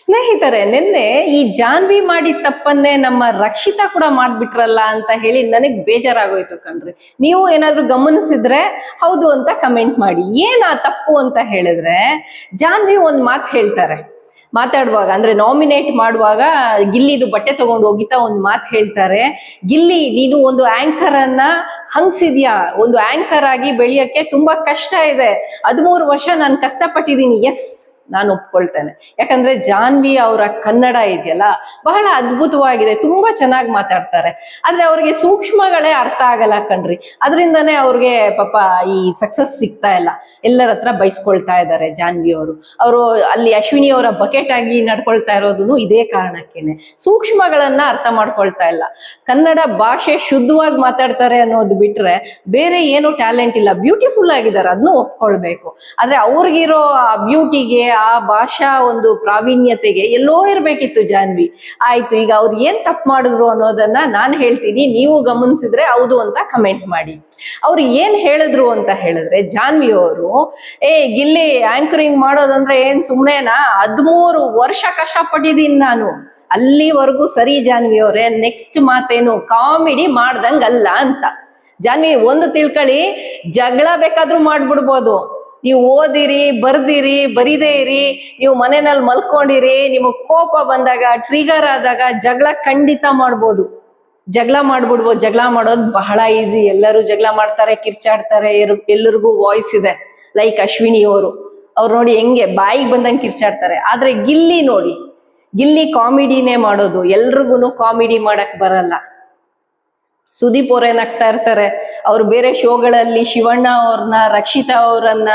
ಸ್ನೇಹಿತರೆ, ನಿನ್ನೆ ಈ ಜಾನ್ವಿ ಮಾಡಿ ತಪ್ಪನ್ನೇ ನಮ್ಮ ರಕ್ಷಿತಾ ಕೂಡ ಮಾಡ್ಬಿಟ್ರಲ್ಲ ಅಂತ ಹೇಳಿ ನನಗ್ ಬೇಜಾರಾಗೋಯ್ತು ಕಣ್ರಿ. ನೀವು ಏನಾದ್ರೂ ಗಮನಿಸಿದ್ರೆ ಹೌದು ಅಂತ ಕಮೆಂಟ್ ಮಾಡಿ. ಏನ್ ತಪ್ಪು ಅಂತ ಹೇಳಿದ್ರೆ ಜಾನ್ವಿ ಒಂದ್ ಮಾತು ಹೇಳ್ತಾರೆ. ಮಾತಾಡುವಾಗ, ಅಂದ್ರೆ ನಾಮಿನೇಟ್ ಮಾಡುವಾಗ ಗಿಲ್ಲಿದು ಬಟ್ಟೆ ತಗೊಂಡು ಹೋಗಿತಾ ಒಂದು ಮಾತು ಹೇಳ್ತಾರೆ. ಗಿಲ್ಲಿ, ನೀನು ಒಂದು ಆಂಕರ್ ಅನ್ನ ಹಂಗ್ಸಿದ್ಯಾ? ಒಂದು ಆಂಕರ್ ಆಗಿ ಬೆಳೆಯಕ್ಕೆ ತುಂಬಾ ಕಷ್ಟ ಇದೆ. ಹದಿಮೂರು ವರ್ಷ ನಾನು ಕಷ್ಟಪಟ್ಟಿದ್ದೀನಿ. ಎಸ್ ನಾನು ಒಪ್ಕೊಳ್ತೇನೆ. ಯಾಕಂದ್ರೆ ಜಾನ್ವಿ ಅವರ ಕನ್ನಡ ಇದೆಯಲ್ಲ, ಬಹಳ ಅದ್ಭುತವಾಗಿದೆ, ತುಂಬಾ ಚೆನ್ನಾಗಿ ಮಾತಾಡ್ತಾರೆ. ಆದ್ರೆ ಅವ್ರಿಗೆ ಸೂಕ್ಷ್ಮಗಳೇ ಅರ್ಥ ಆಗಲ್ಲ ಕಣ್ರಿ. ಅದರಿಂದನೇ ಅವ್ರಿಗೆ ಪಾಪ ಈ ಸಕ್ಸಸ್ ಸಿಗ್ತಾ ಇಲ್ಲ. ಎಲ್ಲರ ಹತ್ರ ಬೈಸ್ಕೊಳ್ತಾ ಇದ್ದಾರೆ ಜಾನ್ವಿ ಅವರು. ಅವರು ಅಲ್ಲಿ ಅಶ್ವಿನಿ ಅವರ ಬಕೆಟ್ ಆಗಿ ನಡ್ಕೊಳ್ತಾ ಇರೋದು ಇದೇ ಕಾರಣಕ್ಕೇನೆ. ಸೂಕ್ಷ್ಮಗಳನ್ನ ಅರ್ಥ ಮಾಡ್ಕೊಳ್ತಾ ಇಲ್ಲ. ಕನ್ನಡ ಭಾಷೆ ಶುದ್ಧವಾಗಿ ಮಾತಾಡ್ತಾರೆ ಅನ್ನೋದು ಬಿಟ್ರೆ ಬೇರೆ ಏನು ಟ್ಯಾಲೆಂಟ್ ಇಲ್ಲ. ಬ್ಯೂಟಿಫುಲ್ ಆಗಿದ್ದಾರೆ ಅದನ್ನು ಒಪ್ಕೊಳ್ಬೇಕು. ಆದ್ರೆ ಅವ್ರಿಗಿರೋ ಆ ಬ್ಯೂಟಿಗೆ ಆ ಭಾಷಾ ಒಂದು ಪ್ರಾವೀಣ್ಯತೆಗೆ ಎಲ್ಲೋ ಇರ್ಬೇಕಿತ್ತು ಜಾನ್ವಿ. ಆಯ್ತು, ಈಗ ಅವ್ರು ಏನ್ ತಪ್ಪು ಮಾಡಿದ್ರು ಅನ್ನೋದನ್ನ ನಾನು ಹೇಳ್ತೀನಿ, ನೀವು ಗಮನಿಸಿದ್ರೆ ಹೌದು ಅಂತ ಕಮೆಂಟ್ ಮಾಡಿ. ಅವ್ರು ಏನ್ ಹೇಳಿದ್ರು ಅಂತ ಹೇಳಿದ್ರೆ ಜಾನ್ವಿ ಅವರು, ಏ ಗಿಲ್ಲಿ ಆಂಕರಿಂಗ್ ಮಾಡೋದಂದ್ರೆ ಏನ್ ಸುಮ್ನೆನಾ? ಹದ್ಮೂರು ವರ್ಷ ಕಷ್ಟಪಟ್ಟಿದ್ದೀನಿ ನಾನು. ಅಲ್ಲಿವರೆಗೂ ಸರಿ ಜಾನ್ವಿ ಅವರೇ ನೆಕ್ಸ್ಟ್ ಮಾತೇನು ಕಾಮಿಡಿ ಮಾಡ್ದಂಗಲ್ಲ ಅಂತ. ಜಾನ್ವಿ, ಒಂದು ತಿಳ್ಕೊಳ್ಳಿ ಜಗಳ ಬೇಕಾದ್ರೂ ಮಾಡ್ಬಿಡ್ಬೋದು. ನೀವು ಓದಿರಿ, ಬರ್ದಿರಿ, ಬರೀದೇ ಇರಿ, ನೀವು ಮನೆಯಲ್ಲಿ ಮಲ್ಕೊಂಡಿರಿ, ನಿಮಗೆ ಕೋಪ ಬಂದಾಗ ಟ್ರಿಗರ್ ಆದಾಗ ಜಗಳ ಖಂಡಿತ ಮಾಡ್ಬೋದು. ಜಗಳ ಮಾಡ್ಬಿಡ್ಬೋದು, ಜಗಳ ಮಾಡೋದು ಬಹಳ ಈಸಿ ಎಲ್ಲರೂ ಜಗಳ ಮಾಡ್ತಾರೆ, ಕಿರ್ಚಾಡ್ತಾರೆ ಎಲ್ಲರಿಗೂ ವಾಯ್ಸ್ ಇದೆ. ಲೈಕ್ ಅಶ್ವಿನಿ ಅವರು. ಅವ್ರು ನೋಡಿ ಹೆಂಗೆ ಬಾಯಿಗೆ ಬಂದಂಗೆ ಕಿರ್ಚಾಡ್ತಾರೆ. ಆದ್ರೆ ಗಿಲ್ಲಿ ನೋಡಿ, ಗಿಲ್ಲಿ ಕಾಮಿಡಿನೇ ಮಾಡೋದು. ಎಲ್ರಿಗೂ ಕಾಮಿಡಿ ಮಾಡಕ್ ಬರಲ್ಲ. ಸುದೀಪ್ ಅವ್ರು ಏನಾಗ್ತಾ ಇರ್ತಾರೆ? ಅವ್ರು ಬೇರೆ ಶೋಗಳಲ್ಲಿ ಶಿವಣ್ಣ ಅವ್ರನ್ನ, ರಕ್ಷಿತಾ ಅವರನ್ನ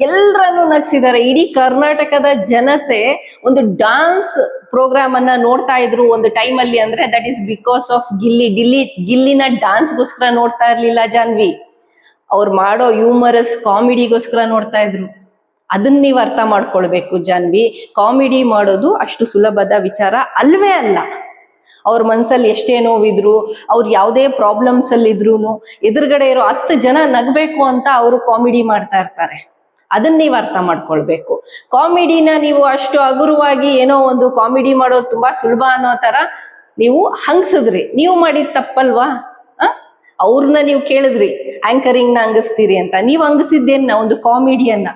ಎಲ್ಲರನ್ನು ನಗಿಸಿದ್ದಾರೆ ಇಡೀ ಕರ್ನಾಟಕದ ಜನತೆ ಒಂದು ಡಾನ್ಸ್ ಪ್ರೋಗ್ರಾಮ್ ಅನ್ನ ನೋಡ್ತಾ ಇದ್ರು ಒಂದು ಟೈಮ್ ಅಲ್ಲಿ ಅಂದ್ರೆ that is because of Gilli. Delhi ಗಿಲ್ಲಿನ ಡಾನ್ಸ್ಗೋಸ್ಕರ ನೋಡ್ತಾ ಇರ್ಲಿಲ್ಲ ಜಾನ್ವಿ. ಅವ್ರು ಮಾಡೋ ಹ್ಯೂಮರಸ್ ಕಾಮಿಡಿಗೋಸ್ಕರ ನೋಡ್ತಾ ಇದ್ರು. ಅದನ್ನ ನೀವು ಅರ್ಥ ಮಾಡ್ಕೊಳ್ಬೇಕು ಜಾನ್ವಿ. ಕಾಮಿಡಿ ಮಾಡೋದು ಅಷ್ಟು ಸುಲಭದ ವಿಚಾರ ಅಲ್ವೇ ಅಲ್ಲ. ಅವ್ರ ಮನ್ಸಲ್ಲಿ ಎಷ್ಟೇ ನೋವಿದ್ರು, ಅವ್ರು ಯಾವುದೇ ಪ್ರಾಬ್ಲಮ್ಸ್ ಅಲ್ಲಿ ಇದ್ರು ಎದುರುಗಡೆ ಇರೋ ಹತ್ತು ಜನ ನಗಬೇಕು ಅಂತ ಅವರು ಕಾಮಿಡಿ ಮಾಡ್ತಾ ಇರ್ತಾರೆ. ಅದನ್ನ ನೀವು ಅರ್ಥ ಮಾಡ್ಕೊಳ್ಬೇಕು. ಕಾಮಿಡಿನ ನೀವು ಅಷ್ಟು ಹಗುರವಾಗಿ ಏನೋ ಒಂದು ಕಾಮಿಡಿ ಮಾಡೋದು ತುಂಬಾ ಸುಲಭ ಅನ್ನೋ ತರ ನೀವು ಹಂಗ್ಸಿದ್ರಿ. ನೀವು ಮಾಡಿದ ತಪ್ಪಲ್ವಾ? ಅವ್ರನ್ನ ನೀವು ಕೇಳಿದ್ರಿ ಆಂಕರಿಂಗ್ನ ಹಂಗಿಸ್ತೀರಿ ಅಂತ. ನೀವು ಹಂಗಿಸಿದ್ದೇನ ಒಂದು ಕಾಮಿಡಿಯನ್ನ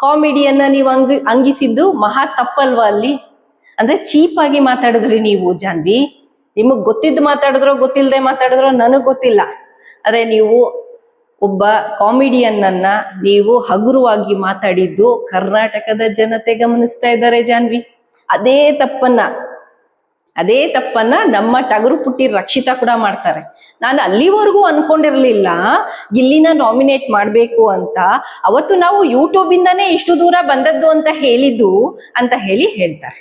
ಕಾಮಿಡಿಯನ್ನ ನೀವು ಹಂಗ, ಹಂಗಿಸಿದ್ದು ಮಹಾ ತಪ್ಪಲ್ವಾ ಅಲ್ಲಿ? ಅಂದ್ರೆ ಚೀಪ್ ಆಗಿ ಮಾತಾಡಿದ್ರಿ ನೀವು, ಜಾನ್ವಿ. ನಿಮಗ್ ಗೊತ್ತಿದ್ದು ಮಾತಾಡಿದ್ರೋ ಗೊತ್ತಿಲ್ಲದೆ ಮಾತಾಡಿದ್ರೋ ನನಗ್ ಗೊತ್ತಿಲ್ಲ. ಅದೇ ನೀವು ಒಬ್ಬ ಕಾಮಿಡಿಯನ್ ಅನ್ನ ನೀವು ಹಗುರವಾಗಿ ಮಾತಾಡಿದ್ದು ಕರ್ನಾಟಕದ ಜನತೆ ಗಮನಿಸ್ತಾ ಇದ್ದಾರೆ, ಜಾನ್ವಿ. ಅದೇ ತಪ್ಪನ್ನ ಅದೇ ತಪ್ಪನ್ನ ನಮ್ಮ ಟಗರು ಪುಟ್ಟಿ ರಕ್ಷಿತಾ ಕೂಡ ಮಾಡ್ತಾರೆ. ನಾನು ಅಲ್ಲಿವರೆಗೂ ಅನ್ಕೊಂಡಿರ್ಲಿಲ್ಲ, ಇಲ್ಲಿನ ನಾಮಿನೇಟ್ ಮಾಡಬೇಕು ಅಂತ. ಅವತ್ತು ನಾವು ಯೂಟ್ಯೂಬ್ ಇಂದಾನೇ ಇಷ್ಟು ದೂರ ಬಂದದ್ದು ಅಂತ ಹೇಳಿದ್ದು ಅಂತ ಹೇಳಿ ಹೇಳ್ತಾರೆ.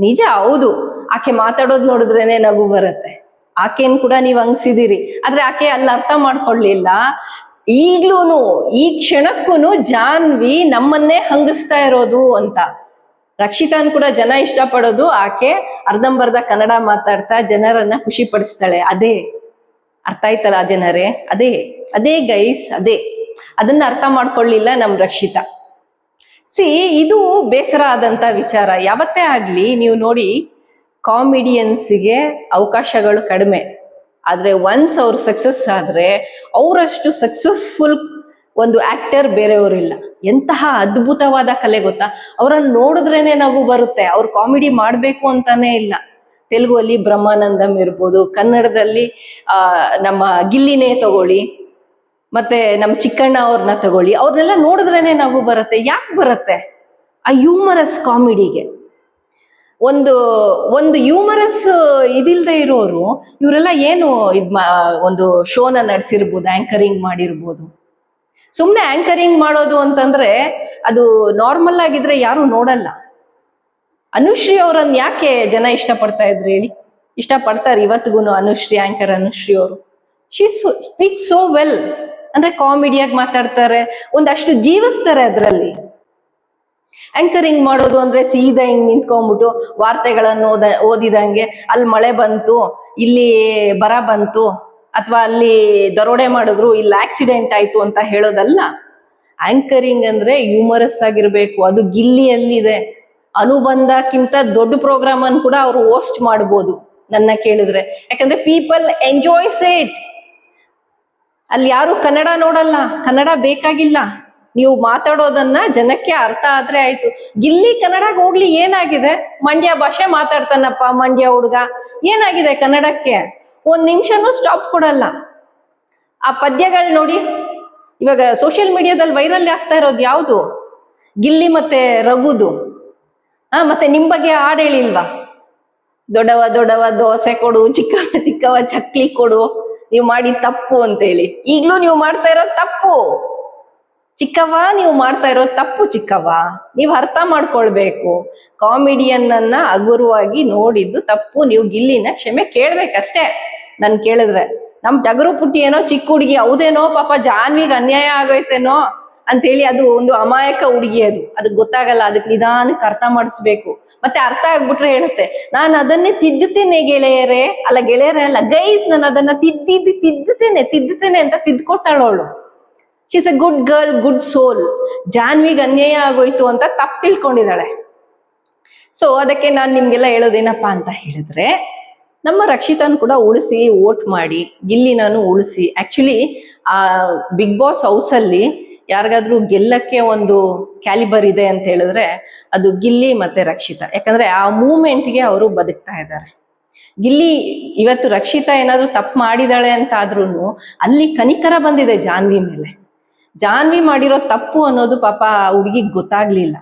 ನಿಜ, ಹೌದು. ಆಕೆ ಮಾತಾಡೋದು ನೋಡಿದ್ರೇನೆ ನಗು ಬರುತ್ತೆ. ಆಕೆನ್ ಕೂಡ ನೀವು ಹಂಗ್ಸಿದಿರಿ. ಆದ್ರೆ ಆಕೆ ಅಲ್ಲಿ ಅರ್ಥ ಮಾಡ್ಕೊಳ್ಲಿಲ್ಲ ಈಗ್ಲೂನು, ಈ ಕ್ಷಣಕ್ಕೂನು ಜಾನ್ವಿ ನಮ್ಮನ್ನೇ ಹಂಗಿಸ್ತಾ ಇರೋದು ಅಂತ. ರಕ್ಷಿತಾನ್ ಕೂಡ ಜನ ಇಷ್ಟಪಡೋದು, ಆಕೆ ಅರ್ಧಂಬರ್ಧ ಕನ್ನಡ ಮಾತಾಡ್ತಾ ಜನರನ್ನ ಖುಷಿ ಪಡಿಸ್ತಾಳೆ ಅದೇ. ಅರ್ಥ ಆಯ್ತಲ್ಲ ಜನರೇ? ಅದೇ. ಅದೇ ಗೈಸ್, ಅದೇ. ಅದನ್ನ ಅರ್ಥ ಮಾಡ್ಕೊಳ್ಳಿಲ್ಲ ನಮ್ ರಕ್ಷಿತಾ. ಸಿ, ಇದು ಬೇಸರ ಆದಂತ ವಿಚಾರ. ಯಾವತ್ತೇ ಆಗ್ಲಿ ನೀವು ನೋಡಿ ಕಾಮಿಡಿಯನ್ಸ್ಗೆ ಅವಕಾಶಗಳು ಕಡಿಮೆ. ಆದ್ರೆ ಒನ್ಸ್ ಅವ್ರು ಸಕ್ಸಸ್ ಆದ್ರೆ ಅವರಷ್ಟು ಸಕ್ಸಸ್ಫುಲ್ ಒಂದು ಆಕ್ಟರ್ ಬೇರೆಯವರಿಲ್ಲ ಎಂತಹ ಅದ್ಭುತವಾದ ಕಲೆ ಗೊತ್ತಾ? ಅವರನ್ನು ನೋಡಿದ್ರೇನೆ ನಗು ಬರುತ್ತೆ. ಅವ್ರು ಕಾಮಿಡಿ ಮಾಡಬೇಕು ಅಂತಾನೆ ಇಲ್ಲ. ತೆಲುಗು ಅಲ್ಲಿ ಬ್ರಹ್ಮಾನಂದಂ ಇರ್ಬೋದು, ಕನ್ನಡದಲ್ಲಿ ನಮ್ಮ ಗಿಲ್ಲಿನೇ ತಗೊಳ್ಳಿ. ಮತ್ತೆ ನಮ್ಮ ಚಿಕ್ಕಣ್ಣ ಅವ್ರನ್ನ ತಗೊಳ್ಳಿ. ಅವ್ರನ್ನೆಲ್ಲ ನೋಡಿದ್ರೇನೆ ನಗು ಬರುತ್ತೆ. ಯಾಕೆ ಬರುತ್ತೆ? ಆ ಹ್ಯೂಮರಸ್ ಕಾಮಿಡಿಗೆ. ಒಂದು ಒಂದು ಹ್ಯೂಮರಸ್ ಇದಿಲ್ದೆ ಇರೋರು, ಇವರೆಲ್ಲ ಏನು ಇದ್ ಒಂದು ಶೋನ ನಡೆಸಿರ್ಬೋದು ಆಂಕರಿಂಗ್ ಮಾಡಿರ್ಬೋದು. ಸುಮ್ಮನೆ ಆಂಕರಿಂಗ್ ಮಾಡೋದು ಅಂತಂದ್ರೆ ಅದು ನಾರ್ಮಲ್ ಆಗಿದ್ರೆ ಯಾರು ನೋಡಲ್ಲ. ಅನುಶ್ರೀ ಅವರನ್ನ ಯಾಕೆ ಜನ ಇಷ್ಟಪಡ್ತಾ ಇದ್ರು ಹೇಳಿ? ಇಷ್ಟಪಡ್ತಾರೆ ಇವತ್ತಿಗೂ ಅನುಶ್ರೀ ಆಂಕರ್ ಅನುಶ್ರೀ ಅವರು. ಶಿ ಸ್ಪೀಕ್ ಸೋ ವೆಲ್ ಅಂದ್ರೆ ಕಾಮಿಡಿಯಾಗಿ ಮಾತಾಡ್ತಾರೆ, ಒಂದಷ್ಟು ಜೀವಿಸ್ತಾರೆ ಅದರಲ್ಲಿ. ಆಂಕರಿಂಗ್ ಮಾಡೋದು ಅಂದ್ರೆ ಸೀದಾ ಹಿಂಗ್ ನಿಂತ್ಕೊಂಡ್ಬಿಟ್ಟು ವಾರ್ತೆಗಳನ್ನು ಓದ, ಓದಿದಂಗೆ ಅಲ್ಲಿ ಮಳೆ ಬಂತು, ಇಲ್ಲಿ ಬರ ಬಂತು, ಅಥವಾ ಅಲ್ಲಿ ದರೋಡೆ ಮಾಡಿದ್ರು, ಇಲ್ಲಿ ಆಕ್ಸಿಡೆಂಟ್ ಆಯ್ತು ಅಂತ ಹೇಳೋದಲ್ಲ. ಆಂಕರಿಂಗ್ ಅಂದ್ರೆ ಹ್ಯೂಮರಸ್ ಆಗಿರ್ಬೇಕು, ಅದು ಗಿಲ್ಲಿಯಲ್ಲಿದೆ. ಅನುಬಂಧಕ್ಕಿಂತ ದೊಡ್ಡ ಪ್ರೋಗ್ರಾಮ್ ಅನ್ನು ಕೂಡ ಅವರು ಹೋಸ್ಟ್ ಮಾಡ್ಬೋದು, ನನ್ನ ಕೇಳಿದ್ರೆ. ಯಾಕಂದ್ರೆ ಪೀಪಲ್ ಎಂಜಾಯ್ಸ್ ಇಟ್ ಅಲ್ಲಿ ಯಾರು ಕನ್ನಡ ನೋಡಲ್ಲ, ಕನ್ನಡ ಬೇಕಾಗಿಲ್ಲ. ನೀವು ಮಾತಾಡೋದನ್ನ ಜನಕ್ಕೆ ಅರ್ಥ ಆದ್ರೆ ಆಯ್ತು. ಗಿಲ್ಲಿ ಕನ್ನಡಕ್ಕೆ ಹೋಗ್ಲಿ, ಏನಾಗಿದೆ? ಮಂಡ್ಯ ಭಾಷೆ ಮಾತಾಡ್ತಾನಪ್ಪ, ಮಂಡ್ಯ ಹುಡುಗ. ಏನಾಗಿದೆ ಕನ್ನಡಕ್ಕೆ? ಒಂದ್ ನಿಮಿಷನೂ ಸ್ಟಾಪ್ ಕೊಡಲ್ಲ. ಆ ಪದ್ಯಗಳು ನೋಡಿ. ಇವಾಗ ಸೋಷಿಯಲ್ ಮೀಡಿಯಾದಲ್ಲಿ ವೈರಲ್ ಆಗ್ತಾ ಇರೋದು ಯಾವುದು? ಗಿಲ್ಲಿ ಮತ್ತೆ ರಘುದು. ಆ, ಮತ್ತೆ ನಿಮ್ ಬಗ್ಗೆ ಹಾಡು ಹೇಳಿಲ್ವಾ? ದೊಡ್ಡವ ದೊಡ್ಡವ, ದೋಸೆ ಕೊಡು, ಚಿಕ್ಕವ ಚಿಕ್ಕವ, ಚಕ್ಲಿ ಕೊಡು. ನೀವು ಮಾಡಿ ತಪ್ಪು ಅಂತ ಹೇಳಿ. ಈಗ್ಲೂ ನೀವು ಮಾಡ್ತಾ ಇರೋದು ತಪ್ಪು. ಚಿಕ್ಕವ್ವ, ನೀವು ಮಾಡ್ತಾ ಇರೋದು ತಪ್ಪು ಚಿಕ್ಕವ್ವ. ನೀವು ಅರ್ಥ ಮಾಡ್ಕೊಳ್ಬೇಕು. ಕಾಮಿಡಿಯನ್ ಅನ್ನ ಹಗುರವಾಗಿ ನೋಡಿದ್ದು ತಪ್ಪು. ನೀವು ಗಿಲ್ಲಿನ ಕ್ಷಮೆ ಕೇಳ್ಬೇಕಷ್ಟೇ. ನನ್ ಕೇಳಿದ್ರೆ, ನಮ್ ಟಗರು ಪುಟ್ಟಿ ಏನೋ ಚಿಕ್ಕ ಹುಡುಗಿ, ಹೌದೇನೋ ಪಾಪ, ಜಾನ್ವಿಗೆ ಅನ್ಯಾಯ ಆಗೋಯ್ತೇನೋ. ಅಂತೇಳಿ ಅದು ಒಂದು ಅಮಾಯಕ ಹುಡುಗಿ ಅದು. ಅದಕ್ಕೆ ಗೊತ್ತಾಗಲ್ಲ, ಅದಕ್ಕೆ ನಿಧಾನಕ್ಕೆ ಅರ್ಥ ಮಾಡಿಸ್ಬೇಕು. ಮತ್ತೆ ಅರ್ಥ ಆಗ್ಬಿಟ್ರೆ ಹೇಳುತ್ತೆ, ನಾನು ಅದನ್ನೇ ತಿದ್ದುತ್ತೇನೆ ಗೆಳೆಯರೇ. ಅಲ್ಲ ಗೆಳೆಯರೇ ಅಲ್ಲ, ಗೈಸ್, ನಾನು ಅದನ್ನ ತಿದ್ದಿದ್ದು, ತಿದ್ದುತ್ತೇನೆ ತಿದ್ದುತ್ತೇನೆ ಅಂತ ತಿದ್ಕೊತಾಳವಳು she's a good girl good soul ಜಾನ್ವಿಗೆ ಅನ್ಯಾಯ ಆಗೋಯ್ತು ಅಂತ ತಪ್ಪು ತಿಳ್ಕೊಂಡಿದ್ದಾಳೆ. ಸೊ ಅದಕ್ಕೆ ನಾನು ನಿಮ್ಗೆಲ್ಲ ಹೇಳೋದೇನಪ್ಪಾ ಅಂತ ಹೇಳಿದ್ರೆ, ನಮ್ಮ ರಕ್ಷಿತಾನ್ ಕೂಡ ಉಳಿಸಿ, ವೋಟ್ ಮಾಡಿ, ಇಲ್ಲಿ ನಾನು ಉಳಿಸಿ. ಆಕ್ಚುಲಿ ಆ ಬಿಗ್ ಬಾಸ್ ಹೌಸಲ್ಲಿ ಯಾರಿಗಾದ್ರೂ ಗೆಲ್ಲಕ್ಕೆ ಒಂದು ಕ್ಯಾಲಿಬರ್ ಇದೆ ಅಂತ ಹೇಳಿದ್ರೆ ಅದು ಗಿಲ್ಲಿ ಮತ್ತೆ ರಕ್ಷಿತಾ. ಯಾಕಂದ್ರೆ ಆ ಮೂಮೆಂಟ್ಗೆ ಅವರು ಬದುಕ್ತಾ ಇದ್ದಾರೆ. ಗಿಲ್ಲಿ ಇವತ್ತು ರಕ್ಷಿತಾ ಏನಾದ್ರೂ ತಪ್ಪು ಮಾಡಿದಾಳೆ ಅಂತ ಆದ್ರೂ ಅಲ್ಲಿ ಕನಿಕರ ಬಂದಿದೆ ಜಾನ್ವಿ ಮೇಲೆ. ಜಾನ್ವಿ ಮಾಡಿರೋ ತಪ್ಪು ಅನ್ನೋದು ಪಾಪ ಹುಡುಗಿಗೆ ಗೊತ್ತಾಗ್ಲಿಲ್ಲ.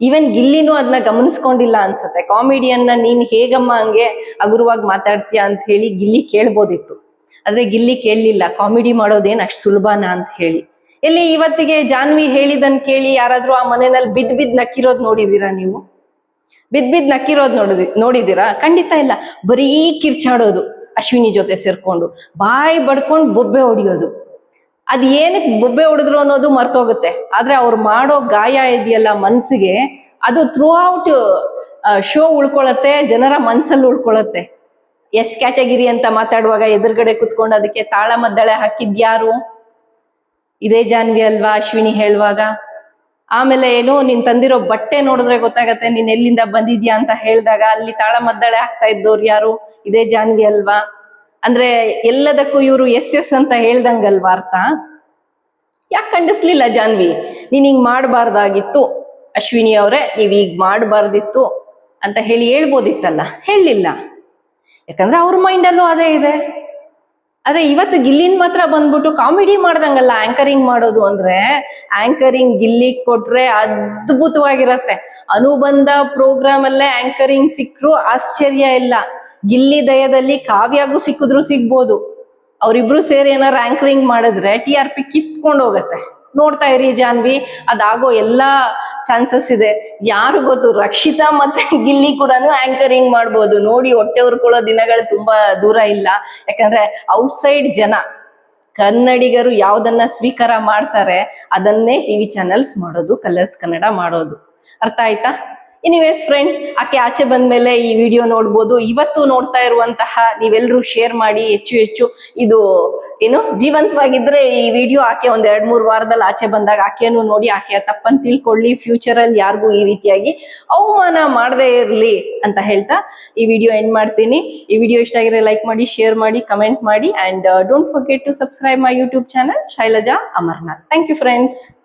ಈವನ್ ಗಿಲ್ಲಿನೂ ಅದನ್ನ ಗಮನಿಸ್ಕೊಂಡಿಲ್ಲ ಅನ್ಸತ್ತೆ. ಕಾಮಿಡಿಯನ್ನ ನೀನ್ ಹೇಗಮ್ಮ ಹಂಗೆ ಹಗುರವಾಗಿ ಮಾತಾಡ್ತೀಯ ಅಂತ ಹೇಳಿ ಗಿಲ್ಲಿ ಕೇಳ್ಬೋದಿತ್ತು. ಆದ್ರೆ ಗಿಲ್ಲಿ ಕೇಳಲಿಲ್ಲ. ಕಾಮಿಡಿ ಮಾಡೋದೇನ್ ಅಷ್ಟು ಸುಲಭನಾ ಅಂತ ಹೇಳಿ. ಎಲ್ಲಿ ಇವತ್ತಿಗೆ ಜಾನ್ವಿ ಹೇಳಿದನ್ ಕೇಳಿ ಯಾರಾದ್ರೂ ಆ ಮನೆಯಲ್ಲಿ ಬಿದ್ ಬಿದ್ ನಕ್ಕಿರೋದ್ ನೋಡಿದೀರಾ ನೀವು? ಬಿದ್ ಬಿದ್ ನಕ್ಕಿರೋದ್ ನೋಡಿದಿ ನೋಡಿದೀರಾ ಖಂಡಿತ ಇಲ್ಲ. ಬರೀ ಕಿರ್ಚಾಡೋದು, ಅಶ್ವಿನಿ ಜೊತೆ ಸೇರ್ಕೊಂಡು. ಬಾಯಿ ಬಡ್ಕೊಂಡು ಬೊಬ್ಬೆ ಹೊಡಿಯೋದು. ಅದ್ ಏನಕ್ಕೆ ಬೊಬ್ಬೆ ಹೊಡೆದ್ರು ಅನ್ನೋದು ಮರ್ತೋಗುತ್ತೆ. ಆದ್ರೆ ಅವ್ರು ಮಾಡೋ ಗಾಯ ಇದೆಯಲ್ಲ ಮನ್ಸಿಗೆ, ಅದು ಥ್ರೂ ಔಟ್ ಶೋ ಉಳ್ಕೊಳತ್ತೆ, ಜನರ ಮನ್ಸಲ್ಲಿ ಉಳ್ಕೊಳತ್ತೆ. ಎಸ್ ಕ್ಯಾಟಗಿರಿ ಅಂತ ಮಾತಾಡುವಾಗ ಎದುರುಗಡೆ ಕುತ್ಕೊಂಡು ಅದಕ್ಕೆ ತಾಳ ಮದ್ದಳೆ ಹಾಕಿದ್ಯಾರು ಇದೇ ಜಾನ್ವಿ ಅಲ್ವಾ? ಅಶ್ವಿನಿ ಹೇಳುವಾಗ, ಆಮೇಲೆ ಏನು ನೀನ್ ತಂದಿರೋ ಬಟ್ಟೆ ನೋಡಿದ್ರೆ ಗೊತ್ತಾಗತ್ತೆ, ನೀನ್ ಎಲ್ಲಿಂದ ಬಂದಿದ್ಯಾ? ಅಂತ ಹೇಳಿದಾಗ, ಅಲ್ಲಿ ತಾಳ ಮದ್ದಳೆ ಆಗ್ತಾ ಇದ್ದವ್ರು ಯಾರು? ಇದೇ ಜಾನ್ವಿ ಅಲ್ವಾ? ಅಂದ್ರೆ ಎಲ್ಲದಕ್ಕೂ ಇವರು ಎಸ್ ಎಸ್ ಅಂತ ಹೇಳ್ದಂಗಲ್ವಾ ಅರ್ಥ? ಯಾಕೆ ಖಂಡಿಸ್ಲಿಲ್ಲ ಜಾನ್ವಿ? ನೀನ್ ಹಿಂಗ್ ಮಾಡಬಾರ್ದಾಗಿತ್ತು. ಅಶ್ವಿನಿ ಅವರೇ, ನೀವ್ ಈಗ ಮಾಡಬಾರ್ದಿತ್ತು ಅಂತ ಹೇಳಿ ಹೇಳ್ಬೋದಿತ್ತಲ್ಲ? ಹೇಳಲಿಲ್ಲ. ಯಾಕಂದ್ರೆ ಅವ್ರ ಮೈಂಡಲ್ಲೂ ಅದೇ ಇದೆ. ಆದ್ರೆ ಇವತ್ತು ಗಿಲ್ಲಿನ್ ಮಾತ್ರ ಬಂದ್ಬಿಟ್ಟು ಕಾಮಿಡಿ ಮಾಡ್ದಂಗಲ್ಲ ಆಂಕರಿಂಗ್ ಮಾಡೋದು ಅಂದ್ರೆ ಆಂಕರಿಂಗ್ ಗಿಲ್ಲಿ ಕೊಟ್ರೆ ಅದ್ಭುತವಾಗಿರತ್ತೆ. ಅನುಬಂಧ ಪ್ರೋಗ್ರಾಮ್ ಅಲ್ಲೇ ಆಂಕರಿಂಗ್ ಸಿಕ್ರು, ಆಶ್ಚರ್ಯ ಇಲ್ಲ. ಗಿಲ್ಲಿ ದಯದಲ್ಲಿ ಕಾವ್ಯಾಗೂ ಸಿಕ್ಕಿದ್ರು ಸಿಗ್ಬೋದು. ಅವರಿಬ್ರು ಸೇರಿ ಏನಾರು ಆಂಕರಿಂಗ್ ಮಾಡಿದ್ರೆ ಟಿ ಆರ್ ಪಿ ಕಿತ್ಕೊಂಡು ಹೋಗತ್ತೆ ನೋಡ್ತಾ ಇರಿ ಜಾನ್ವಿ, ಅದಾಗೋ ಎಲ್ಲಾ ಚಾನ್ಸಸ್ ಇದೆ. ಯಾರು ಗೊತ್ತು, ರಕ್ಷಿತಾ ಮತ್ತೆ ಗಿಲ್ಲಿ ಕೂಡ ಆಂಕರಿಂಗ್ ಮಾಡ್ಬೋದು. ನೋಡಿ, ಹೊಟ್ಟೆ ಉರ್ಕೊಳ್ಳೋ ದಿನಗಳು ತುಂಬಾ ದೂರ ಇಲ್ಲ. ಯಾಕಂದ್ರೆ ಔಟ್ಸೈಡ್ ಜನ, ಕನ್ನಡಿಗರು ಯಾವ್ದನ್ನ ಸ್ವೀಕಾರ ಮಾಡ್ತಾರೆ, ಅದನ್ನೇ ಟಿವಿ ಚಾನೆಲ್ಸ್ ಮಾಡೋದು, ಕಲರ್ಸ್ ಕನ್ನಡ ಮಾಡೋದು. ಅರ್ಥ ಆಯ್ತಾ? ಎನಿವೇಸ್ ಫ್ರೆಂಡ್ಸ್ ಆಕೆ ಆಚೆ ಬಂದ್ಮೇಲೆ ಈ ವಿಡಿಯೋ ನೋಡ್ಬೋದು. ಇವತ್ತು ನೋಡ್ತಾ ಇರುವಂತಹ ನೀವೆಲ್ಲರೂ ಶೇರ್ ಮಾಡಿ ಹೆಚ್ಚು ಹೆಚ್ಚು ಇದು ಏನು ಜೀವಂತವಾಗಿದ್ರೆ ಈ ವಿಡಿಯೋ ಆಕೆ ಒಂದ್ ಎರಡ್ ಮೂರ್ ವಾರದಲ್ಲಿ ಆಚೆ ಬಂದಾಗ ಆಕೆಯನ್ನು ನೋಡಿ ಆಕೆ ತಪ್ಪನ್ ತಿಳ್ಕೊಳ್ಳಿ ಫ್ಯೂಚರ್ ಅಲ್ಲಿ ಯಾರಿಗೂ ಈ ರೀತಿಯಾಗಿ ಅವಮಾನ ಮಾಡದೇ ಇರ್ಲಿ ಅಂತ ಹೇಳ್ತಾ ಈ ವಿಡಿಯೋ ಎಂಡ್ ಮಾಡ್ತೀನಿ. ಈ ವಿಡಿಯೋ ಇಷ್ಟ ಆಗಿದ್ರೆ ಲೈಕ್ ಮಾಡಿ ಶೇರ್ ಮಾಡಿ ಕಮೆಂಟ್ ಮಾಡಿ and don't forget to subscribe my YouTube channel Shailaja Amarnath thank you friends